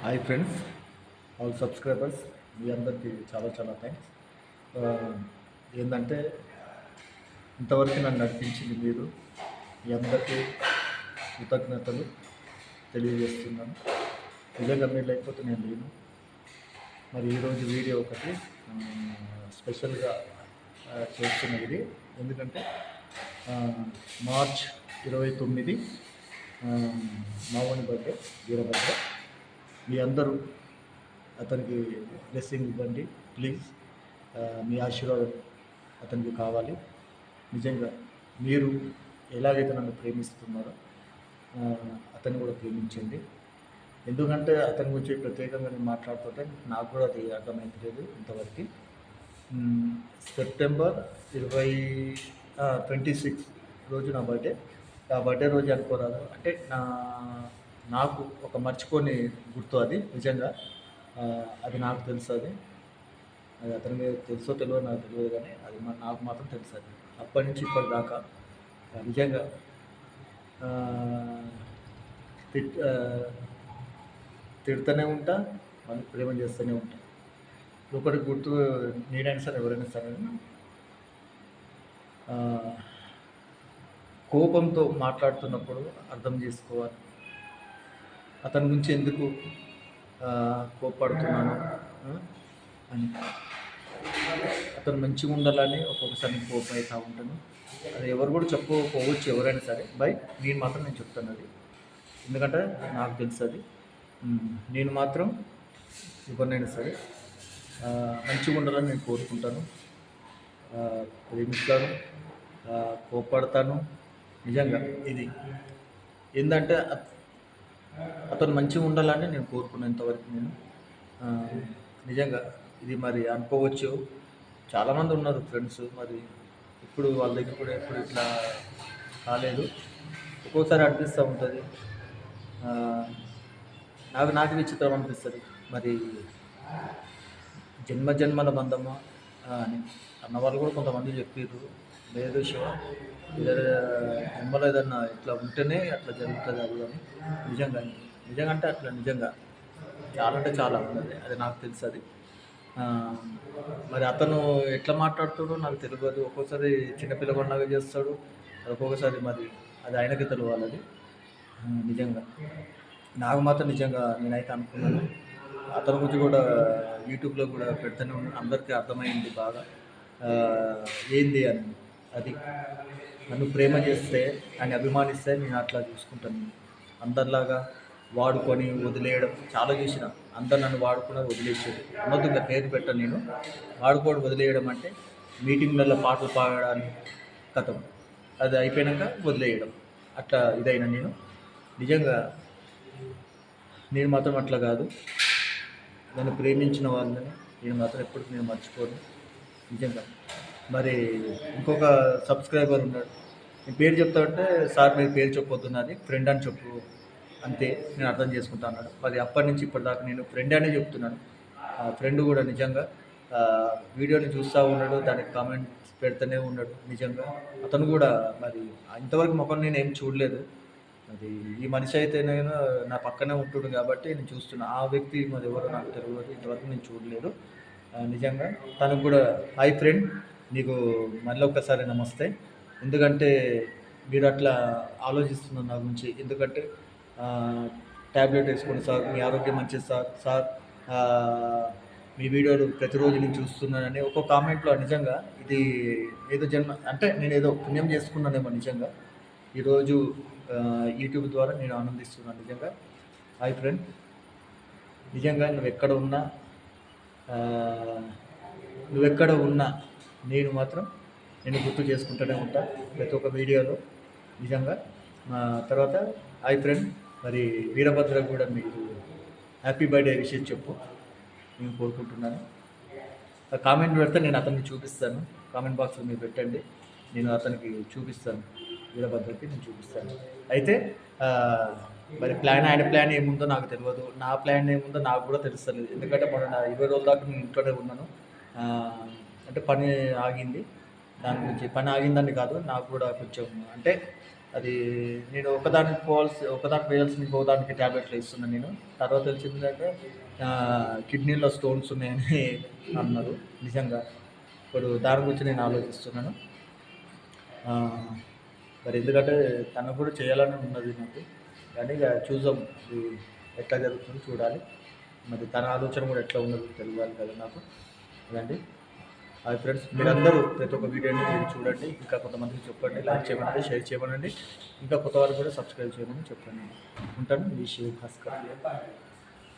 Hi friends all subscribers మీ అందరికీ చాలా చాలా థ్యాంక్స్ ఏంటంటే ఇంతవరకు నన్ను నడిపించింది మీరు. మీ అందరికీ కృతజ్ఞతలు తెలియజేస్తున్నాను. నిజంగా మీరు లేకపోతే నేను లేను. మరి ఈరోజు వీడియో ఒకటి స్పెషల్గా ఆ, చేస్తున్న ఇది. ఎందుకంటే మార్చ్ ఇరవై తొమ్మిది ఆ, బర్త్డే వీరభద్ర. మీ అందరూ అతనికి బ్లెస్సింగ్ ఇవ్వండి ప్లీజ్ మీ ఆశీర్వాదం అతనికి కావాలి. నిజంగా మీరు ఎలాగైతే నన్ను ప్రేమిస్తున్నారో అతన్ని కూడా ప్రేమించండి. ఎందుకంటే అతని గురించి ప్రత్యేకంగా నేను మాట్లాడుతుంటే నాకు కూడా అది అర్థమైతలేదు ఇంతవరకు. సెప్టెంబర్ ఇరవై ట్వంటీ సిక్స్ రోజు నా బర్త్డే ఆ బర్త్డే రోజు అనుకోరాదు. అంటే నా నాకు ఒక మర్చిపోని గుర్తు అది నిజంగా. అది నాకు తెలుసు అది. అది అతనికి తెలుసో తెలియదో నాకు తెలియదు కానీ అది నాకు మాత్రం తెలుసు అది. అప్పటి నుంచి ఇప్పటిదాకా నిజంగా తిట్ తిడుతూనే ఉంటా మళ్ళీ ప్రేమ చేస్తూనే ఉంటా. ఒకటి గుర్తు నేనైనా సరే ఎవరైనా సరే కోపంతో మాట్లాడుతున్నప్పుడు అర్థం చేసుకోవాలి. అతని గురించి ఎందుకు కోప్పడుతున్నాను అని. అతను మంచిగా ఉండాలని ఒక్కొక్కసారి నేను కోపం అవుతూ ఉంటాను. అది ఎవరు కూడా చెప్పుకోవచ్చు ఎవరైనా సరే. బై నేను మాత్రం నేను చెప్తాను అది. ఎందుకంటే నాకు తెలుసు అది. నేను మాత్రం ఎవరినైనా సరే మంచిగా ఉండాలని నేను కోరుకుంటాను. ప్రేమిస్తాను కోప్పడతాను. నిజంగా ఇది. ఏంటంటే అతను మంచిగా ఉండాలని నేను కోరుకున్నంతవరకు నేను నిజంగా ఇది మరి అనుకోవచ్చు. చాలామంది ఉన్నారు ఫ్రెండ్స్ మరి ఇప్పుడు వాళ్ళ దగ్గర కూడా ఎప్పుడు ఇట్లా కాలేదు ఒక్కోసారి అనిపిస్తూ ఉంటుంది. నాకు నాకు విచిత్రం అనిపిస్తుంది. మరి జన్మ జన్మల బంధమా? అని అని అన్నవాళ్ళు కూడా కొంతమంది చెప్పారు లేదు శివ. ఏదైనా ఏదన్నా ఇట్లా ఉంటేనే అట్లా జరుగుతుంది అది అని నిజంగా నిజంగా అంటే అట్లా నిజంగా. చాలా అంటే చాలా ఉన్నది. అది నాకు తెలుసు అది మరి అతను ఎట్లా మాట్లాడుతాడో నాకు తెలియదు ఒక్కోసారి చిన్నపిల్లకొండగా చేస్తాడు. ఒక్కొక్కసారి మరి అది ఆయనకి తెలియాలి అది. నిజంగా. నాకు మాత్రం నిజంగా నేనైతే అనుకున్నాను. అతని గురించి కూడా యూట్యూబ్లో కూడా పెడుతూనే ఉన్నాను అందరికీ అర్థమైంది బాగా. ఏంది అని. అది. నన్ను ప్రేమ చేస్తే ఆయన అభిమానిస్తే నేను అట్లా చూసుకుంటాను. అందరిలాగా వాడుకొని వదిలేయడం చాలా చూసిన. అందరు నన్ను వాడుకున్నారు వదిలేసేది అన్నది ఇంకా పేరు పెట్టను నేను. వాడుకోవడం వదిలేయడం అంటే మీటింగ్లలో పాటలు పాడడానికి కథం. అది అయిపోయాక వదిలేయడం. అట్లా ఇదైనా నేను. నిజంగా నేను మాత్రం అట్లా కాదు. నన్ను ప్రేమించిన వాళ్ళని నేను మాత్రం ఎప్పటికీ నేను మర్చిపోను. నిజంగా. మరి ఇంకొక సబ్స్క్రైబర్ ఉన్నాడు. నేను పేరు చెప్తా ఉంటే సార్ మీరు పేరు చెప్పొద్దున్నది ఫ్రెండ్ అని చెప్పు అంతే నేను అర్థం చేసుకుంటా అన్నాడు. మరి అప్పటి నుంచి ఇప్పటిదాకా నేను ఫ్రెండ్ అనే చెప్తున్నాను. ఆ ఫ్రెండ్ కూడా నిజంగా వీడియోని చూస్తూ ఉన్నాడు దానికి కామెంట్స్ పెడుతూనే ఉన్నాడు నిజంగా. అతను కూడా మరి ఇంతవరకు మొఖం నేను ఏం చూడలేదు. అది ఈ మనిషి అయితే నేను నా పక్కనే ఉంటుడు కాబట్టి నేను చూస్తున్నా. ఆ వ్యక్తి మరి ఎవరో నాకు తెలియదు ఇంతవరకు నేను చూడలేదు. నిజంగా తనకు కూడా హాయ్ ఫ్రెండ్ నీకు మళ్ళీ ఒక్కసారి నమస్తే. ఎందుకంటే మీరు అట్లా ఆలోచిస్తున్నారు నా గురించి. ఎందుకంటే ట్యాబ్లెట్ వేసుకోండి సార్ మీ ఆరోగ్యం మంచిది సార్ సార్ మీ వీడియోలు ప్రతిరోజు నేను చూస్తున్నానని ఒక కామెంట్లో నిజంగా ఇది ఏదో జన్మ అంటే నేను ఏదో పుణ్యం చేసుకున్నానేమో నిజంగా. ఈరోజు యూట్యూబ్ ద్వారా నేను ఆనందిస్తున్నాను నిజంగా. Hi friend. నిజంగా నువ్వు ఎక్కడ ఉన్నా నువ్వెక్కడ ఉన్నా నేను మాత్రం నేను గుర్తు చేసుకుంటూనే ఉంటా ప్రతి ఒక్క వీడియోలో. నిజంగా. తర్వాత ఐ ఫ్రెండ్ మరి వీరభద్ర కూడా మీకు హ్యాపీ బర్త్డే విషయం చెప్పు. నేను కోరుకుంటున్నాను. కామెంట్ పెడితే నేను అతనికి చూపిస్తాను. కామెంట్ బాక్స్లో మీరు పెట్టండి. నేను అతనికి చూపిస్తాను. వీరభద్రకి నేను చూపిస్తాను. అయితే మరి ప్లాన్ ఆయన ప్లాన్ ఏముందో నాకు తెలియదు. నా ప్లాన్ ఏముందో నాకు కూడా తెలుస్తలేదు. ఎందుకంటే మొన్న ఇరవై రోజుల దాకా నేను ఇంట్లోనే ఉన్నాను. అంటే పని ఆగింది. దాని గురించి పని ఆగిందని కాదు నాకు కూడా కొంచెం అంటే అది నేను ఒకదానికి పోవాల్సి ఒకదానికి వేయాల్సిన ఇంకోదానికి ట్యాబ్లెట్లు ఇస్తున్నాను నేను. తర్వాత తెలిసిందంటే కిడ్నీలో స్టోన్స్ ఉన్నాయని అన్నారు. నిజంగా ఇప్పుడు దాని గురించి నేను ఆలోచిస్తున్నాను. మరి ఎందుకంటే తను కూడా చేయాలని ఉన్నది నాకు. కానీ ఇక చూద్దాం ఇది ఎట్లా జరుగుతుందో చూడాలి. మరి తన ఆలోచన కూడా ఎట్లా ఉన్నదో తెలియాలి కదా నాకు. అదండి. అది ఫ్రెండ్స్ మీరందరూ ప్రతి ఒక్క వీడియోని మీరు చూడండి ఇంకా కొంతమందికి చెప్పండి లైక్ చేయమనండి షేర్ చేయమనండి. ఇంకా కొత్త వారు కూడా సబ్స్క్రైబ్ చేయమని చెప్పండి. ఉంటాను మీ శివ భాస్కర్.